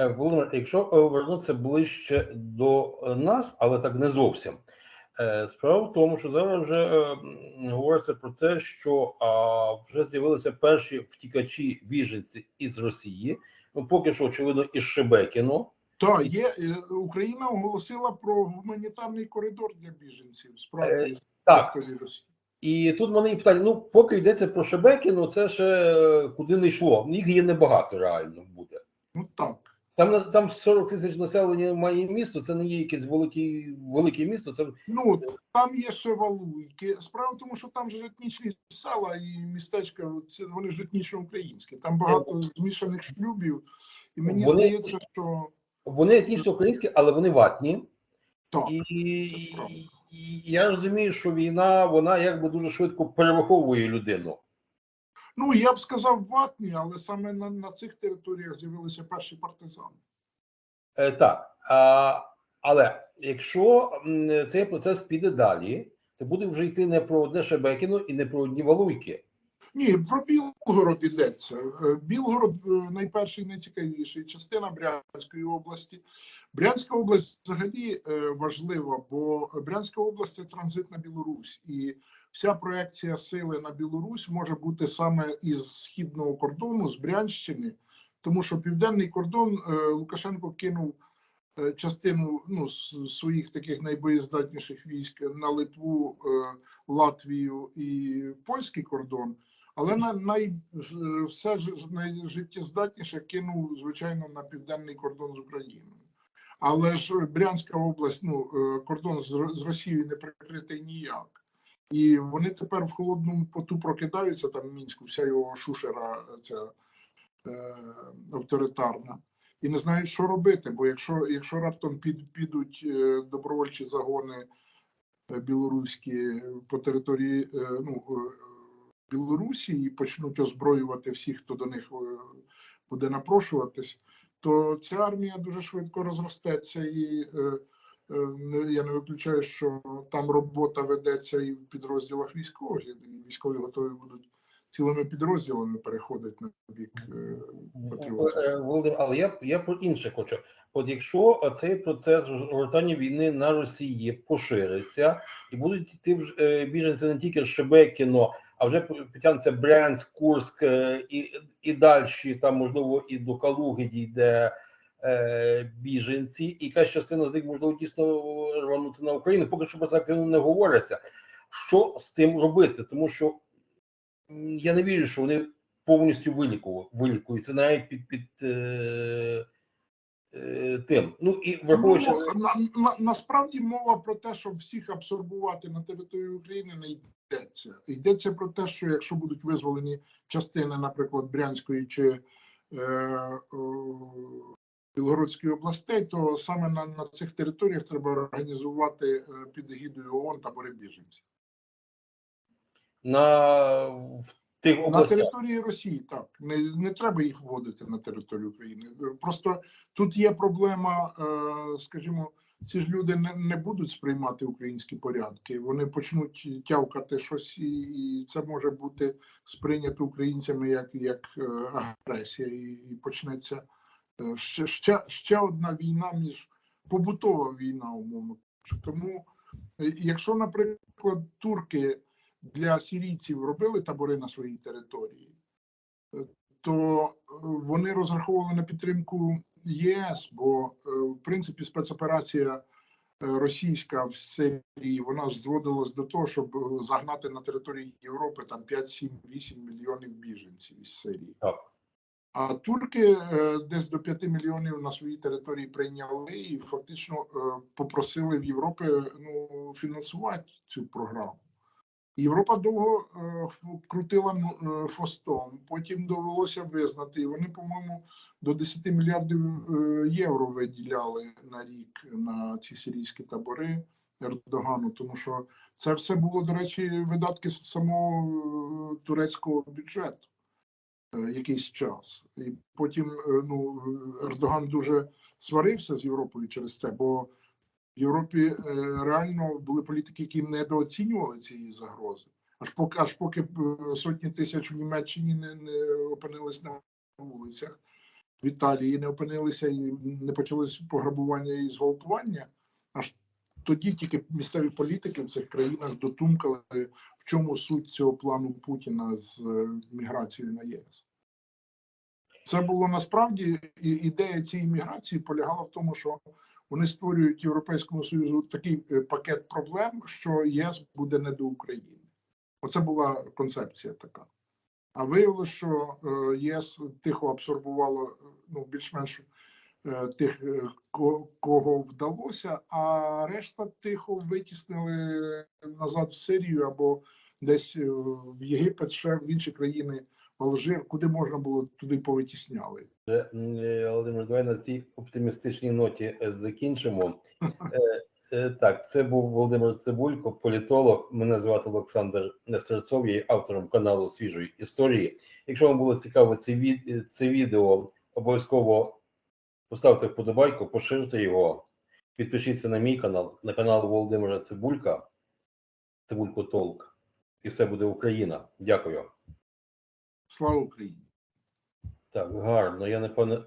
Е, Володимир, якщо е, вернутися ближче до е, нас, але так не зовсім. Е, Справа в тому, що зараз вже е, говориться про те, що а, вже з'явилися перші втікачі біженці із Росії. Ну, поки що, очевидно, із Шебекіно. Так, є е, Україна оголосила про гуманітарний коридор для біженців. Е, Справді Так, Росії. і тут мене і питання: ну, поки йдеться про Шебекіно, це ще е, куди не йшло. Їх є небагато реально буде. Ну. Там на- там 40 тисяч населення має місто. Це не є якесь велике, велике місто. Це Ну там є ще валуйки. Справа в тому, що там же етнічні села і містечка, це вони ж етнічно українські. Там багато змішаних шлюбів, і мені Вони- здається, що вони етнічно українські, але вони ватні. так. І, правда. і я розумію, що війна вона якби дуже швидко перевиховує людину. Ну я б сказав ватні, але саме на, на цих територіях з'явилися перші партизани. Е, так. А, але якщо цей процес піде далі, то буде вже йти не про одне Шебекіно і не про одні валуйки. Ні, про Білгород йдеться. Е, Білгород е, найперший, найцікавіший частина Брянської області. Брянська область взагалі е, важлива, бо Брянська область це транзит на Білорусь, і вся проекція сили на Білорусь може бути саме із східного кордону, з Брянщини, тому що південний кордон е, Лукашенко кинув е, частину ну, своїх таких найбоєздатніших військ на Литву, е, Латвію і польський кордон. Але на най все найжиттєздатніше кинув звичайно на південний кордон з Україною. Але ж Брянська область, ну кордон з Росією не прикритий ніяк. І вони тепер в холодному поту прокидаються там мінську, вся його шушера ця е, авторитарна, і не знають, що робити. Бо якщо, якщо раптом під, підуть е, добровольчі загони е, білоруські по території е, ну, Білорусі і почнуть озброювати всіх, хто до них буде напрошуватись, то ця армія дуже швидко розростеться і. Я не виключаю, що там робота ведеться і в підрозділах військових, і військові готові будуть цілими підрозділами переходити на бік е, патріотів. Е, Володимир, але я, я про інше хочу. От якщо цей процес розгортання війни на Росії пошириться, і будуть йти е, біженці не тільки Шебекіно, а вже потягнеться Брянськ, Курськ е, і, і далі, там можливо і до Калуги дійде е, біженці, і якась частина з них можливо дійсно рванути на Україну. Поки що про це активно не говориться. Що з тим робити? Тому що я не вірю, що вони повністю вилікуються навіть під під е, е, тим. Ну і враховуючи Ну, на, на, насправді мова про те, щоб всіх абсорбувати на територію України, не йдеться. Йдеться про те, що якщо будуть визволені частини, наприклад, Брянської чи е, о, Білгородської областей, то саме на, на цих територіях треба організувати е, під егідою ООН табори біженців. на в тих На території Росії так не, не треба їх вводити на територію України. Просто тут є проблема, е, скажімо, ці ж люди не, не будуть сприймати українські порядки. Вони почнуть тявкати щось, і, і це може бути сприйнято українцями як, як е, агресія, і, і почнеться ще, ще, ще одна війна між побутова війна, умовно. Тому, е, якщо, наприклад, турки для сирійців робили табори на своїй території, е, то е, вони розраховували на підтримку ЄС, бо е, в принципі спецоперація е, російська в Сирії вона зводилась до того, щоб е, загнати на території Європи там 5, 7, 8 мільйонів біженців із Сирії. Так. А турки е, десь до 5 мільйонів на своїй території прийняли і фактично е, попросили в Європи ну, фінансувати цю програму. Європа довго е, крутила ну, фостом, потім довелося визнати, і вони, по-моєму, до 10 мільярдів євро виділяли на рік на ці сирійські табори Ердогану, тому що це все було, до речі, видатки самого турецького бюджету якийсь час. І потім е, ну, Ердоган дуже сварився з Європою через це, бо в Європі е, реально були політики, які недооцінювали цієї загрози. Аж поки аж поки е, сотні тисяч в Німеччині не, не опинились на вулицях, в Італії не опинилися і не почалися пограбування і зґвалтування, аж тоді тільки місцеві політики в цих країнах дотумкали, в чому суть цього плану Путіна з е, міграцією на ЄС. Це було насправді ідея цієї міграції полягала в тому, що вони створюють Європейському Союзу такий е, пакет проблем, що єС буде не до України. Оце була концепція така. А виявилося, що е, ЄС тихо абсорбувало ну, більш-менш тих, е, кого вдалося, а решта тихо витіснили назад в Сирію або десь е, в Єгипет, ще в інші країни, в Алжир, куди можна було, туди повитісняли. Е, Володимир, давай на цій оптимістичній ноті е, закінчимо. Е, е, Так, це був Володимир Цибулько, політолог. Мене звати Олександр Нестерцов, я є автором каналу свіжої історії. Якщо вам було цікаво е, це відео, обов'язково поставте вподобайку, поширте його, підпишіться на мій канал, на канал Володимира Цибулька, Цибулько Толк, і все буде Україна. Дякую. Слава Україні! Так, гарно. Я напевно